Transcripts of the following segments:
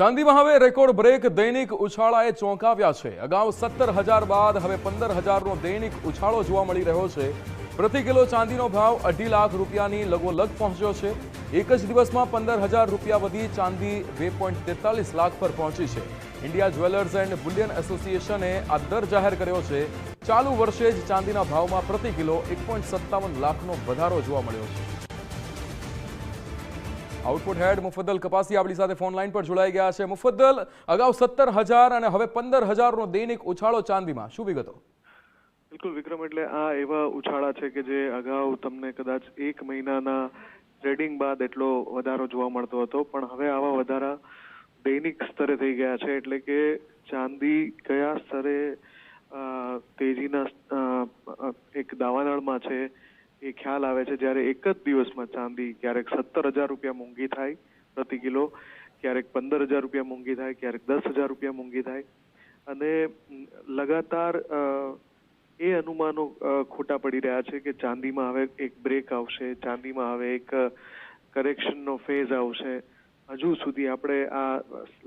ચાંદીમાં હવે record break દૈનિક ઉછાળાએ ચોંકાવ્યા છે. અગાઉ સત્તર હજાર બાદ હવે પંદર હજારનો દૈનિક ઉછાળો જોવા મળી રહ્યો છે. પ્રતિ કિલો ચાંદીનો ભાવ અઢી લાખ રૂપિયાની લગોલગ પહોંચ્યો છે. એક જ દિવસમાં પંદર હજાર રૂપિયા વધી ચાંદી બે પોઈન્ટ તેતાલીસ લાખ પર પહોંચી છે. ઇન્ડિયા જ્વેલર્સ એન્ડ બુલિયન એસોસિએશને આ દર જાહેર કર્યો છે. ચાલુ વર્ષે જ ચાંદીના ભાવમાં પ્રતિ કિલો એક પોઈન્ટ સત્તાવન લાખનો વધારો જોવા મળ્યો છે. આઉટપુટ હેડ મુફદ્દલ કપાસી આપણી સાથે ફોન લાઈન પર જોડાઈ ગયા છે. મુફદ્દલ, અગાઉ સત્તર હજાર અને હવે પંદર હજારનો દૈનિક ઉછાળો ચાંદીમાં. શું વિગતો? બિલકુલ વિક્રમ, એટલે આ એવા ઉછાળા છે કે જે અગાઉ તમને કદાચ એક મહિનાના ટ્રેડિંગ બાદ એટલો વધારો જોવા મળતો હતો. પણ હવે આવા વધારા દૈનિક સ્તરે થઈ ગયા છે. એટલે કે ચાંદી કયા સ્તરે તેજીના એક દાવાનળમાં છે. એ ખ્યાલ આવે છે જ્યારે એક જ દિવસમાં ચાંદી ક્યારેક સત્તર હજાર રૂપિયા મોંઘી થાય પ્રતિ કિલો, ક્યારેક પંદર હજાર રૂપિયા મોંઘી થાય, ક્યારેક દસ હજાર રૂપિયા મોંઘી થાય. અને લગાતાર એ અનુમાનો ખોટા પડી રહ્યા છે કે ચાંદીમાં હવે એક બ્રેક આવશે, ચાંદીમાં હવે એક કરેક્શનનો ફેઝ આવશે. હજુ સુધી આપણે આ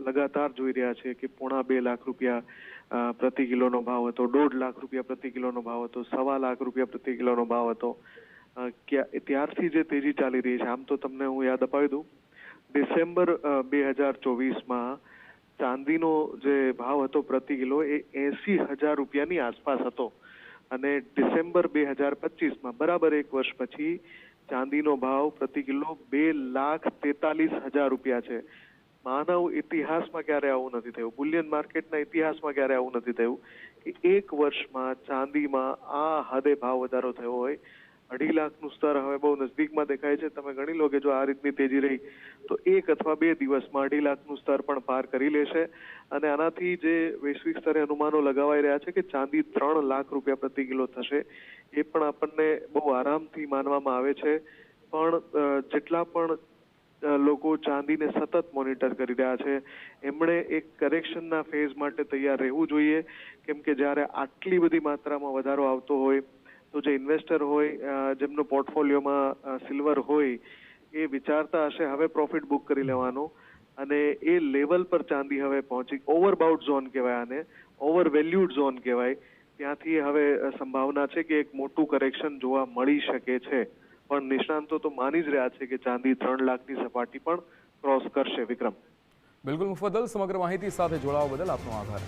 લગાતાર જોઈ રહ્યા છે કે પોણા બે લાખ રૂપિયા પ્રતિ કિલોનો ભાવ હતો, દોઢ લાખ રૂપિયા પ્રતિ કિલોનો ભાવ હતો, સવા લાખ રૂપિયા પ્રતિ કિલોનો ભાવ હતો. ત્યારથી જે તેજી ચાલી રહી છે, આમ તો તમને હું યાદ અપાવી દઉં. ડિસેમ્બર બે હજાર ચોવીસમાં ચાંદીનો જે ભાવ હતો પ્રતિ કિલો એ એસી હજાર રૂપિયાની આસપાસ હતો. અને ડિસેમ્બર બે હજાર પચીસમાં, બરાબર એક વર્ષ પછી ચાંદીનો ભાવ પ્રતિ કિલો બે લાખ તેતાલીસ હજાર રૂપિયા છે. માનવ ઇતિહાસમાં ક્યારે આવું નથી થયું? બુલિયન માર્કેટના ઇતિહાસમાં ક્યારે આવું નથી થયું? કે એક વર્ષમાં ચાંદીમાં આ હદે ભાવ વધારો થયો હોય અઢી લાખનું સ્તર હવે બહુ નજદીકમાં દેખાય છે. તમે ગણી લો કે જો આ રીતની તેજી રહી, તો એક અથવા બે દિવસમાં અઢી લાખનું સ્તર પણ પાર કરી લેશે. અને આનાથી જે વૈશ્વિક સ્તરે અનુમાનો લગાવાઈ રહ્યા છે કે ચાંદી ત્રણ લાખ રૂપિયા પ્રતિ કિલો થશે, એ પણ આપણને બહુ આરામથી માનવામાં આવે છે. પણ જેટલા પણ લોકો ચાંદીને સતત મોનિટર કરી રહ્યા છે, એમણે એક કરેક્શનના ફેઝ માટે તૈયાર રહેવું જોઈએ. કેમ કે જ્યારે આટલી બધી માત્રામાં વધારો આવતો હોય તો જે ઇન્વેસ્ટર હોય જેમનો પોર્ટફોલિયોમાં સિલ્વર હોય, એ વિચારતા હશે, હવે પ્રોફિટ બુક કરી લેવાનો. અને એ લેવલ પર ચાંદી હવે પહોંચી ઓવરબાઉટ ઝોન કહેવાય આને ઓવર વેલ્યુડ ઝોન કહેવાય. ત્યાંથી હવે સંભાવના છે કે એક મોટું કરેક્શન જોવા મળી શકે છે. પણ નિષ્ણાંતો તો માની જ રહ્યા છે કે ચાંદી ત્રણ લાખની સપાટી પણ ક્રોસ કરશે, વિક્રમ. બિલકુલ મુફદલ સમગ્ર માહિતી સાથે જોડાવા બદલ આપનો આભાર.